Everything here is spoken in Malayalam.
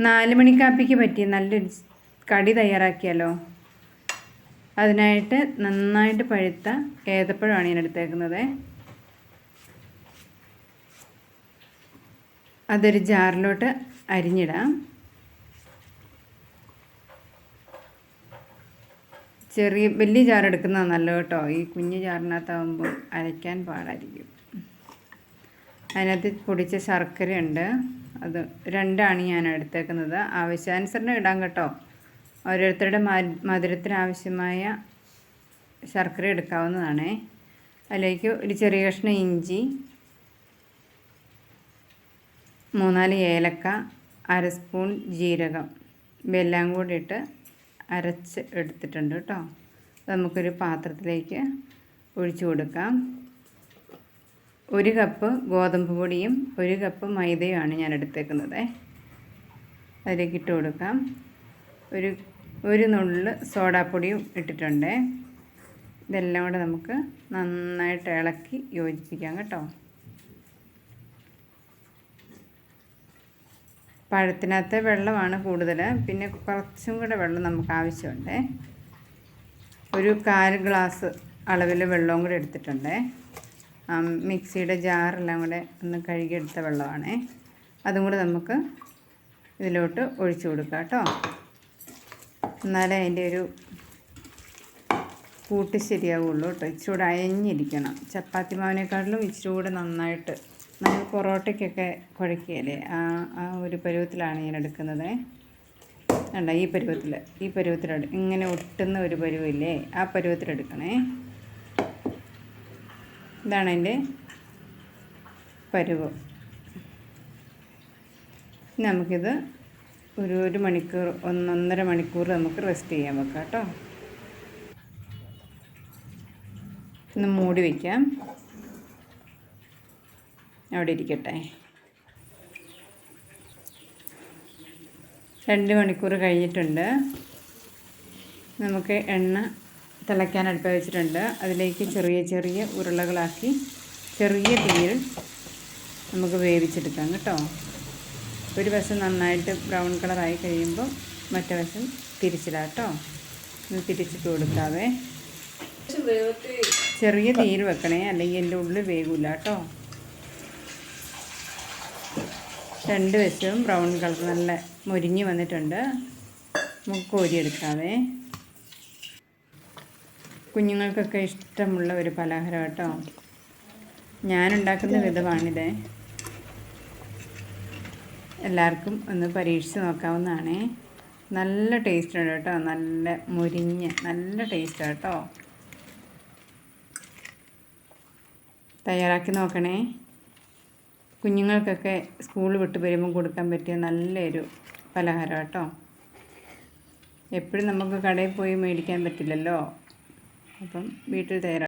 നാല് മണിക്കാപ്പിക്ക് പറ്റിയ നല്ലൊരു കടി തയ്യാറാക്കിയാലോ? അതിനായിട്ട് നന്നായിട്ട് പഴുത്ത ഏത്തപ്പഴമാണ് ഞാൻ എടുത്തേക്കുന്നത്. അതൊരു ജാറിലോട്ട് അരിഞ്ഞിടാം. ചെറിയ വലിയ ജാർ എടുക്കുന്നതാണ് നല്ലത് കേട്ടോ. ഈ കുഞ്ഞു ജാറിനകത്താകുമ്പോൾ അരയ്ക്കാൻ പാടായിരിക്കും. അതിനകത്ത് പൊടിച്ച ശർക്കരയുണ്ട്. അത് രണ്ടാണ് ഞാൻ എടുത്തേക്കുന്നത്. ആവശ്യാനുസരണം ഇടാം കേട്ടോ. ഓരോരുത്തരുടെ മധുരത്തിന് ആവശ്യമായ ശർക്കര എടുക്കാവുന്നതാണ്. അതിലേക്ക് ഒരു ചെറിയ കഷ്ണം ഇഞ്ചി മൂന്നാൽ ഏലക്ക അര സ്പൂൺ ജീരകം. ഇവയെല്ലാം കൂടി ഇട്ട് അരച്ച് എടുത്തിട്ടുണ്ട് കേട്ടോ. നമുക്കൊരു പാത്രത്തിലേക്ക് ഒഴിച്ചു കൊടുക്കാം. ഒരു കപ്പ് ഗോതമ്പ് പൊടിയും ഒരു കപ്പ് മൈദയുമാണ് ഞാൻ എടുത്തേക്കുന്നത്. അതിലേക്ക് ഇട്ട് കൊടുക്കാം. ഒരു ഒരു നുള്ളിൽ സോഡാപ്പൊടിയും ഇട്ടിട്ടുണ്ട്. ഇതെല്ലാം കൂടെ നമുക്ക് നന്നായിട്ട് ഇളക്കി യോജിപ്പിക്കാം കേട്ടോ. പഴത്തിനകത്ത് വെള്ളമാണ് കൂടുതൽ പിന്നെ കുറച്ചും കൂടെ വെള്ളം നമുക്ക് ആവശ്യമുണ്ട്. ഒരു കാൽ ഗ്ലാസ് അളവിൽ വെള്ളവും കൂടെ എടുത്തിട്ടുണ്ട്. മിക്സിയുടെ ജാറെല്ലാം കൂടെ ഒന്ന് കഴുകിയെടുത്ത വെള്ളമാണേ. അതും കൂടെ നമുക്ക് ഇതിലോട്ട് ഒഴിച്ചു കൊടുക്കാം കേട്ടോ. എന്നാലേ അതിന്റെ ഒരു കൂട്ട് ശരിയാവുള്ളൂ കേട്ടോ. ഇച്ചിരി കൂടെ അയഞ്ഞിരിക്കണം. ചപ്പാത്തി മാവിനേക്കാട്ടിലും ഇച്ചിരി കൂടെ നന്നായിട്ട് നമ്മൾ പൊറോട്ടയ്ക്കൊക്കെ കുഴക്കിയല്ലേ ആ ആ ഒരു പരുവത്തിലാണ് ഞാൻ എടുക്കുന്നത്. വേണ്ട ഈ പരുവത്തിൽ ഈ പരുവത്തിലെടുക്കും ഇങ്ങനെ ഒട്ടുന്ന ഒരു പരുവില്ലേ ആ പരുവത്തിലെടുക്കണേ. ഇതാണ് അതിന്റെ പരുവ്. നമുക്കിത് ഒരു ഒരു മണിക്കൂർ ഒന്നൊന്നര മണിക്കൂർ നമുക്ക് റെസ്റ്റ് ചെയ്യാൻ വെക്കാം കേട്ടോ. ഒന്ന് മൂടി വയ്ക്കാം അവിടെ ഇരിക്കട്ടെ. രണ്ട് മണിക്കൂർ കഴിഞ്ഞിട്ടുണ്ട്. നമുക്ക് എണ്ണ തിളയ്ക്കാൻ അടുപ്പ് വെച്ചിട്ടുണ്ട്. അതിലേക്ക് ചെറിയ ചെറിയ ഉരുളകളാക്കി ചെറിയ തീയിൽ നമുക്ക് വേവിച്ചെടുക്കാം കേട്ടോ. ഒരു വശം നന്നായിട്ട് ബ്രൗൺ കളറായി കഴിയുമ്പോൾ മറ്റേ വശം തിരിച്ചിടാം കേട്ടോ. ഒന്ന് തിരിച്ചിട്ട് കൊടുക്കാവേ. ചെറിയ തീയിൽ വെക്കണേ അല്ലെങ്കിൽ എന്റെ ഉള്ളിൽ വേഗൂല കേട്ടോ. രണ്ട് വശവും ബ്രൗൺ കളർ നല്ല മുരിഞ്ഞ് വന്നിട്ടുണ്ട്. നമുക്ക് കോരിയെടുക്കാവേ. കുഞ്ഞുങ്ങൾക്കൊക്കെ ഇഷ്ടമുള്ള ഒരു പലഹാരം കേട്ടോ. ഞാനുണ്ടാക്കുന്ന വിധമാണിത്. എല്ലാവർക്കും ഒന്ന് പരീക്ഷിച്ച് നോക്കാവുന്നതാണ്. നല്ല ടേസ്റ്റാണ് കേട്ടോ. നല്ല മുരിഞ്ഞ് നല്ല ടേസ്റ്റ് കേട്ടോ. തയ്യാറാക്കി നോക്കണേ. കുഞ്ഞുങ്ങൾക്കൊക്കെ സ്കൂൾ വിട്ട് വരുമ്പോൾ കൊടുക്കാൻ പറ്റിയ നല്ലൊരു പലഹാരം കേട്ടോ. എപ്പോഴും നമുക്ക് കടയിൽ പോയി മേടിക്കാൻ പറ്റില്ലല്ലോ. അപ്പം വീട്ടിൽ തയ്യാറാ